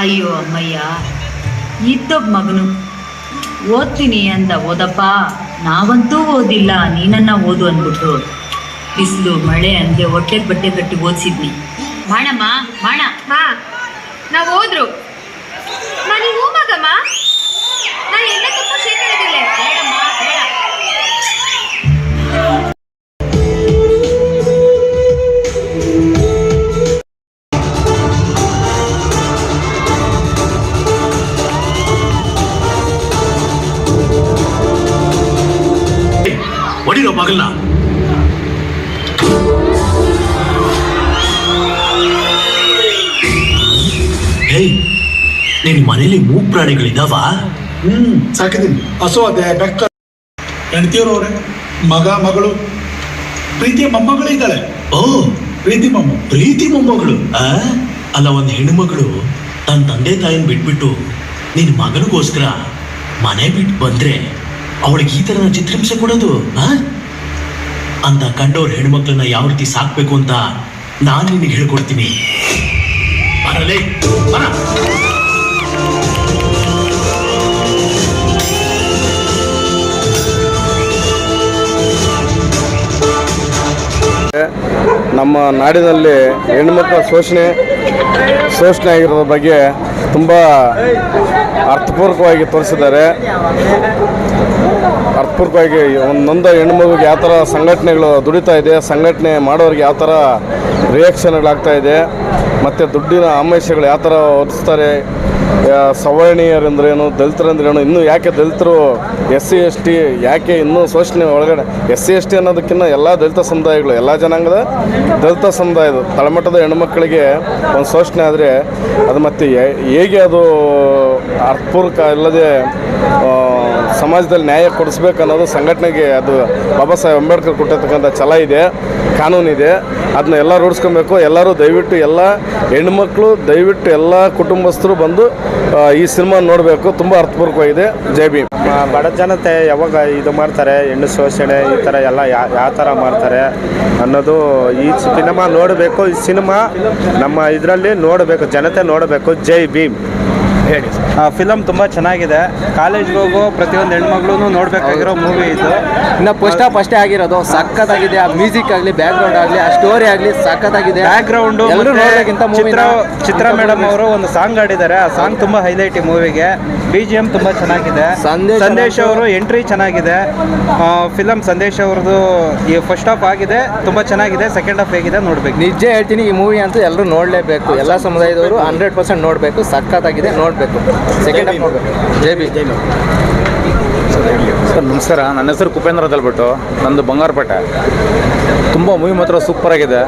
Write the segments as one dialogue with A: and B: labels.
A: ಅಯ್ಯೋ ಅಮ್ಮಯ್ಯ ಇದ್ದೊಬ್ಬ ಮಗನು. ಓದ್ತೀನಿ ಅಂದ ಓದಪ್ಪ. ನಾವಂತೂ ಓದಿಲ್ಲ, ನೀನನ್ನ ಓದು ಅಂದ್ಬಿಟ್ರು. ಬಿಸಿಲು, ಮಳೆ ಅಂದೆ ಹೊಟ್ಟೆಗೆ ಬಟ್ಟೆ ಕಟ್ಟಿ ಓದಿಸಿದ್ನಿ. ಮಾಡಮ್ಮ ಮಾಡ
B: ನಾವು ಓದ್ರು ನಿನ್
C: ಮನೇಲಿ ಮೂ ಪ್ರಾಣಿಗಳಿದಾವ?
D: ಹ್ಮ್ ಸಾಕಿದೀನಿ ಹಸು ಅದೇ ಬೆಕ್ಕ. ಹೆಣ್ತಿಯವ್ರವ್ರೆ ಮಗ ಮಗಳು. ಪ್ರೀತಿಯ ಮೊಮ್ಮಗಳು ಇದ್ದಾಳೆ.
C: ಓ.
D: ಪ್ರೀತಿ ಮೊಮ್ಮ
C: ಪ್ರೀತಿ ಮೊಮ್ಮಗಳು? ಆ? ಅಲ್ಲ ಒಂದು ಹೆಣ್ಮಗಳು ತನ್ನ ತಂದೆ ತಾಯಿನ ಬಿಟ್ಬಿಟ್ಟು ನಿನ್ ಮಗನಿಗೋಸ್ಕರ ಮನೆ ಬಿಟ್ಟು ಬಂದ್ರೆ ಅವಳಿಗೆ ಈ ತರನ ಚಿತ್ರಹಿಂಸೆ ಕೊಡೋದು ಆ? ಅಂತ ಕಂಡವ್ರ ಹೆಣ್ಮಕ್ಳನ್ನ ಯಾವ ರೀತಿ ಸಾಕ್ಬೇಕು ಅಂತ ನಾನು ನಿನಗೆ ಹೇಳ್ಕೊಡ್ತೀನಿ. ಬರಲೇ ಬರ.
E: ನಮ್ಮ ನಾಡಿನಲ್ಲಿ ಹೆಣ್ಮಕ್ಳ ಶೋಷಣೆ ಶೋಷಣೆ ಆಗಿರೋದ್ರ ಬಗ್ಗೆ ತುಂಬ ಅರ್ಥಪೂರ್ವಕವಾಗಿ ತೋರಿಸಿದ್ದಾರೆ. ಅರ್ಥಪೂರ್ವಕವಾಗಿ ಒಂದೊಂದು ಹೆಣ್ಮಗುಗೆ ಯಾವ ಥರ ಸಂಘಟನೆಗಳು ದುಡಿತಾ ಇದೆ, ಸಂಘಟನೆ ಮಾಡೋರಿಗೆ ಯಾವ ಥರ ರಿಯಾಕ್ಷನ್ಗಳಾಗ್ತಾ ಇದೆ, ಮತ್ತು ದುಡ್ಡಿನ ಆಮಿಷಗಳು ಯಾವ ಥರ ಹೊರಿಸ್ತಾರೆ ಸವರ್ಣೀಯರಂದ್ರೇನು, ದಲಿತರಂದ್ರೇನು, ಇನ್ನೂ ಯಾಕೆ ದಲಿತರು ಎಸ್ ಸಿ ಎಸ್ ಟಿ ಯಾಕೆ ಇನ್ನೂ ಶೋಷಣೆ ಒಳಗಡೆ? ಎಸ್ ಸಿ ಎಸ್ ಟಿ ಅನ್ನೋದಕ್ಕಿಂತ ಎಲ್ಲ ದಲಿತ ಸಮುದಾಯಗಳು, ಎಲ್ಲ ಜನಾಂಗದ ದಲಿತ ಸಮುದಾಯದ ತಳಮಟ್ಟದ ಹೆಣ್ಮಕ್ಳಿಗೆ ಒಂದು ಶೋಷಣೆ ಆದರೆ ಅದು ಮತ್ತೆ ಹೇಗೆ ಅದು ಅರ್ಥಪೂರ್ವಕ ಇಲ್ಲದೆ ಸಮಾಜದಲ್ಲಿ ನ್ಯಾಯ ಕೊಡಿಸ್ಬೇಕು ಅನ್ನೋದು ಸಂಘಟನೆಗೆ ಅದು ಬಾಬಾ ಸಾಹೇಬ್ ಅಂಬೇಡ್ಕರ್ ಕೊಟ್ಟಿರ್ತಕ್ಕಂಥ ಛಲ ಇದೆ ಕಾನೂನಿದೆ ಅದನ್ನ ಎಲ್ಲ ರೂಢಿಸ್ಕೊಬೇಕು. ಎಲ್ಲರೂ ದಯವಿಟ್ಟು ಎಲ್ಲ ಹೆಣ್ಮಕ್ಳು, ದಯವಿಟ್ಟು ಎಲ್ಲ ಕುಟುಂಬಸ್ಥರು ಬಂದು ಈ ಸಿನಿಮಾ ನೋಡಬೇಕು. ತುಂಬ ಅರ್ಥಪೂರ್ವಕವಾಗಿದೆ. ಜೈ ಭೀಮ್.
F: ಬಡ ಜನತೆ ಯಾವಾಗ ಇದು ಮಾಡ್ತಾರೆ? ಹೆಣ್ಣು ಶೋಷಣೆ ಈ ಥರ ಎಲ್ಲ ಯಾವ ಥರ ಮಾಡ್ತಾರೆ ಅನ್ನೋದು ಈ ಸಿನಿಮಾ ನೋಡಬೇಕು. ಈ ಸಿನಿಮಾ ನಮ್ಮ ಇದರಲ್ಲಿ ನೋಡಬೇಕು. ಜನತೆ ನೋಡಬೇಕು. ಜೈ ಭೀಮ್. ಹೇಳಿ.
G: ಫಿಲಮ್ ತುಂಬ ಚೆನ್ನಾಗಿದೆ. ಕಾಲೇಜ್ಗೆ ಹೋಗೋ ಪ್ರತಿಯೊಂದು ಹೆಣ್ಮಗ್ಳು ನೋಡ್ಬೇಕಾಗಿರೋ ಮೂವಿ ಇದು.
H: ಇನ್ನು ಫಸ್ಟ್ ಆಫ್ ಅಷ್ಟೇ ಆಗಿರೋದು. ಸಖತ್ತಾಗಿದೆ. ಆ ಮ್ಯೂಸಿಕ್ ಆಗಲಿ ಬ್ಯಾಕ್ ಗ್ರೌಂಡ್ ಆಗಲಿ ಆ ಸ್ಟೋರಿ ಆಗಲಿ ಸಖತ್ತಾಗಿದೆ.
G: ಬ್ಯಾಕ್ ಗ್ರೌಂಡ್
H: ಎಲ್ಲರೂ ನೋಡೋಕ್ಕಿಂತ
G: ಚಿತ್ರ ಚಿತ್ರ ಮೇಡಮ್ ಅವರು ಒಂದು ಸಾಂಗ್ ಆಡಿದ್ದಾರೆ ಆ ಸಾಂಗ್ ತುಂಬಾ ಹೈಲೈಟ್ ಈ ಮೂವಿಗೆ ಬಿ ಜಿ ಎಂ ತುಂಬಾ ಚೆನ್ನಾಗಿದೆ.
H: ಸಂದೇಶ್
G: ಸಂದೇಶ್ ಅವರು ಎಂಟ್ರಿ ಚೆನ್ನಾಗಿದೆ. ಫಿಲಮ್ ಸಂದೇಶ್ ಅವ್ರದ್ದು ಈ ಫಸ್ಟ್ ಹಾಫ್ ಆಗಿದೆ. ತುಂಬಾ ಚೆನ್ನಾಗಿದೆ. ಸೆಕೆಂಡ್ ಹಾಫ್ ಹೇಗಿದೆ ನೋಡ್ಬೇಕು.
H: ನಿಜ ಹೇಳ್ತೀನಿ ಈ ಮೂವಿ ಅಂತೂ ಎಲ್ಲರೂ ನೋಡಲೇಬೇಕು. ಎಲ್ಲ ಸಮುದಾಯದವರು ಹಂಡ್ರೆಡ್ ಪರ್ಸೆಂಟ್ ನೋಡಬೇಕು. ಸಖತ್ತಾಗಿದೆ. ನೋಡಬೇಕು ಸೆಕೆಂಡ್ ಹಾಫ್ ನೋಡಬೇಕು ಜೈ ಬಿ ಜೈ
I: ಸರ್ ನಮಸ್ಕಾರ. ನನ್ನ ಹೆಸರು ಕುಪೇಂದ್ರ ಅಂತ ಹೇಳ್ಬಿಟ್ಟು ನಂದು ಬಂಗಾರಪೇಟೆ. ತುಂಬ ಮೂವಿ ಮಾತ್ರ ಸೂಪರ್ ಆಗಿದೆ.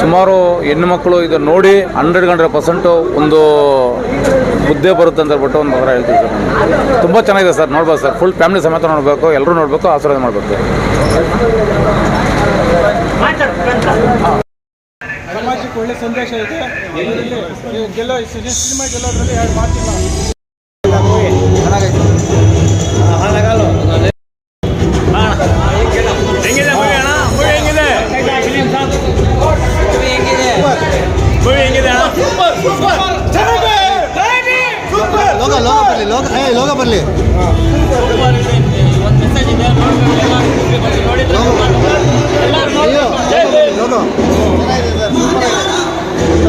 I: ಸುಮಾರು ಹೆಣ್ಣು ಮಕ್ಕಳು ಇದು ನೋಡಿ ಹಂಡ್ರೆಡ್ ಹಂಡ್ರೆಡ್ ಪರ್ಸೆಂಟು ಒಂದು ಮುದ್ದೆ ಬರುತ್ತೆ ಅಂತ ಹೇಳ್ಬಿಟ್ಟು ಒಂದು ಮಾತ್ರ ಹೇಳ್ತೀವಿ ಸರ್ ತುಂಬ ಚೆನ್ನಾಗಿದೆ ಸರ್. ನೋಡ್ಬೋದು ಸರ್. ಫುಲ್ ಫ್ಯಾಮಿಲಿ ಸಮೇತ ನೋಡಬೇಕು. ಎಲ್ಲರೂ ನೋಡಬೇಕು ಆಶೀರ್ವಾದ ಮಾಡಬೇಕು.
D: ಸಂದೇಶ ಇದೆ. ಇದರಲ್ಲಿ ಗೆಲ್ಲೋ ಸಿನಿಮಾ ಗೆಲ್ಲೋದ್ರಲ್ಲಿ ಎರಡು ಮಾತಿಲ್ಲ.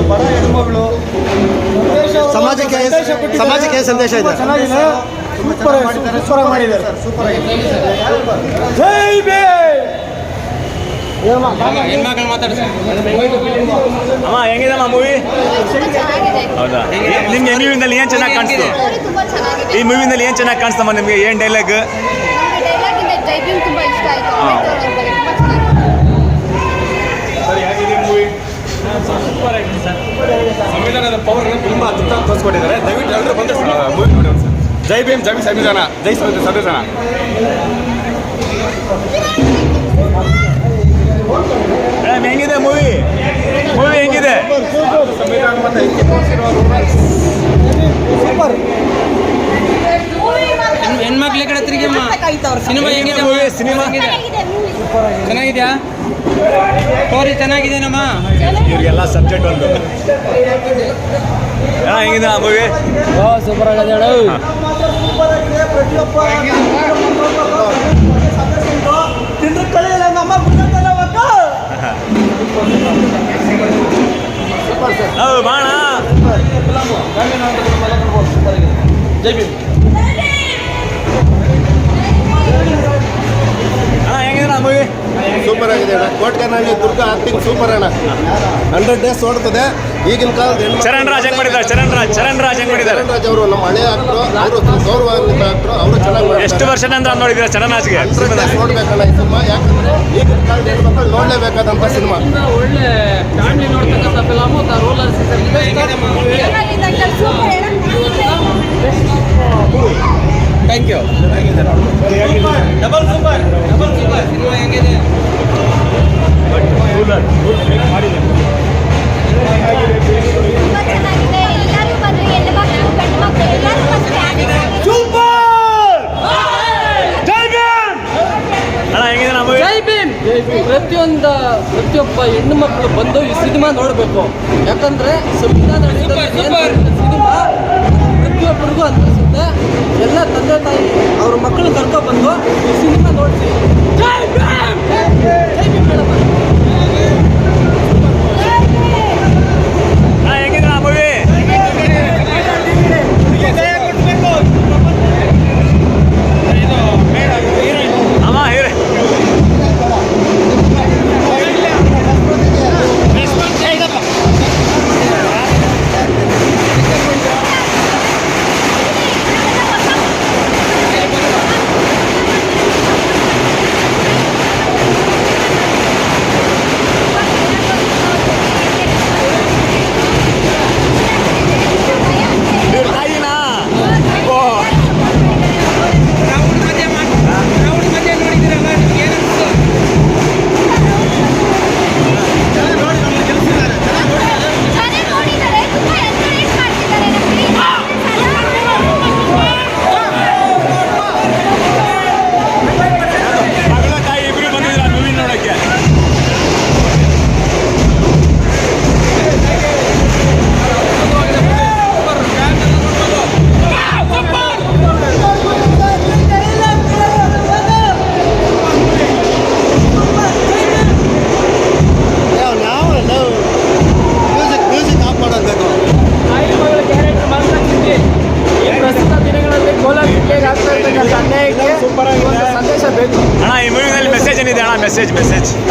D: ಬಡ ಹೆಣ್ಮಗಳು
F: ಸಮಾಜಕ್ಕೆ ಸಮಾಜಕ್ಕೆ ಏನು ಸಂದೇಶ ಇದೆ
D: ಚೆನ್ನಾಗಿದೆ ಸೂಪರ್ ಸೂಪರ್ ಮಾಡಿದ್ದಾರೆ. ಸೂಪರ್ ಜೈ ಬೇ
J: ಅಮ್ಮ ಹೆಂಗಿದಮ್ಮ ಮೂವಿ ಹೌದಾ? ನಿಮ್ಗೆ ಮೂವಿನಲ್ಲಿ ಏನು ಚೆನ್ನಾಗಿ ಕಾಣಿಸ್ತು? ಈ ಮೂವಿನಲ್ಲಿ ಏನು ಚೆನ್ನಾಗಿ ಕಾಣಿಸ್ತಮ್ಮ ನಿಮಗೆ? ಏನ್ ಡೈಲಾಗ್ ಸಂವಿಧಾನದ ಪವರ್ ತುಂಬ ಅದ್ಭುತ ತೋರಿಸ್ಕೊಟ್ಟಿದ್ದಾರೆ. ದಯವಿಟ್ಟು ಎಲ್ಲರೂ ಬಂದು ಮೂವಿ ನೋಡಿ ಸರ್ ಜೈ ಭೀಮ್ ಜೈ ಸಂವಿಧಾನ ಜೈ ಸಂವಿಧಾನ ಮೇಡಮ್ ಹೆಂಗಿದೆ ಮೂವಿ ಮೂವಿ ಹೆಂಗಿದೆ?
H: ಹೆಣ್ಮಕ್ಳ ಕಡೆ ತಿರುಗಿ ಸಿನಿಮಾ
J: ಹೆಂಗಿದೆ ಸಿನಿಮಾ
H: ಚೆನ್ನಾಗಿದ್ಯಾ?
K: ಸ್ಟೋರಿ ಚೆನ್ನಾಗಿದೆನಮ್ಮ?
J: ಇವ್ರಿಗೆಲ್ಲ ಸಬ್ಜೆಕ್ಟ್ ಒಂದು. ಹೆಂಗಿದೆ ಆ ಮೂವಿ
K: ಸೂಪರ್ ಆಗದೆ
J: ಹೌದು ಬಾಣ.
K: ಜೈ ಭೀಮ್.
L: ಸೂಪರ್ ಅಣ್ಣ. ಹಂಡ್ರೆಡ್ ಡೇಸ್ ಓಡ್ತದೆ. ಈಗಿನ ಕಾಲದ
J: ಚರಣ್ ರಾಜ್ ಹೆಂಗ್ ಮಾಡಿದ್ದಾರೆ ಚರಣ್ ರಾಜ್ ಚರಣ್ ರಾಜ್ ಹೆಂಗ್ ಮಾಡಿದ್ದಾರೆ
L: ಚರಣ್ ರಾಜ್ ಅವರು ನಮ್ಮ ಹಳೆ ಆಕ್ಟ್ರು ಅವರು ಗೌರವಾನ್ವಿತ ಆಕ್ಟ್ರು ಅವರು ಚೆನ್ನಾಗಿ.
J: ಎಷ್ಟು ವರ್ಷದಿಂದ ನೋಡಿದ್ರೆ ಚರಣ್ ರಾಜ್ಗೆ?
L: ನೋಡ್ಬೇಕಲ್ಲ ಈ ಸಿನಿಮಾ. ಯಾಕಂದ್ರೆ ಈಗಿನ ಕಾಲದ ಹೆಣ್ಮಕ್ಳು ನೋಡ್ಲೇಬೇಕಾದಂತ ಸಿನಿಮಾ.
K: ಒಳ್ಳೆ ಫ್ಯಾಮಿಲಿ ನೋಡ್ತಕ್ಕಂಥ film roller thank you double super double super cinema ಹೆಂಗಿದೆ? ಜೈ ಪ್ರತಿಯೊಂದು ಪ್ರತಿಯೊಬ್ಬ ಹೆಣ್ಣು ಮಕ್ಕಳು ಬಂದು ಈ ಸಿನಿಮಾ ನೋಡಬೇಕು. ಯಾಕಂದ್ರೆ ಸಂವಿಧಾನ ಸಿನಿಮಾ ಪ್ರತಿಯೊಬ್ಬರಿಗೂ ಅನ್ಸುತ್ತೆ ಎಲ್ಲ ತಂದೆ ತಾಯಿ ಅವ್ರ ಮಕ್ಕಳು ಕರ್ಕೊಂಡ್ಬಂದು ಬಂದು ಈ ಸಿನಿಮಾ ನೋಡ್ಸಿ
J: ಏನಿದೆ ಅಣ್ಣ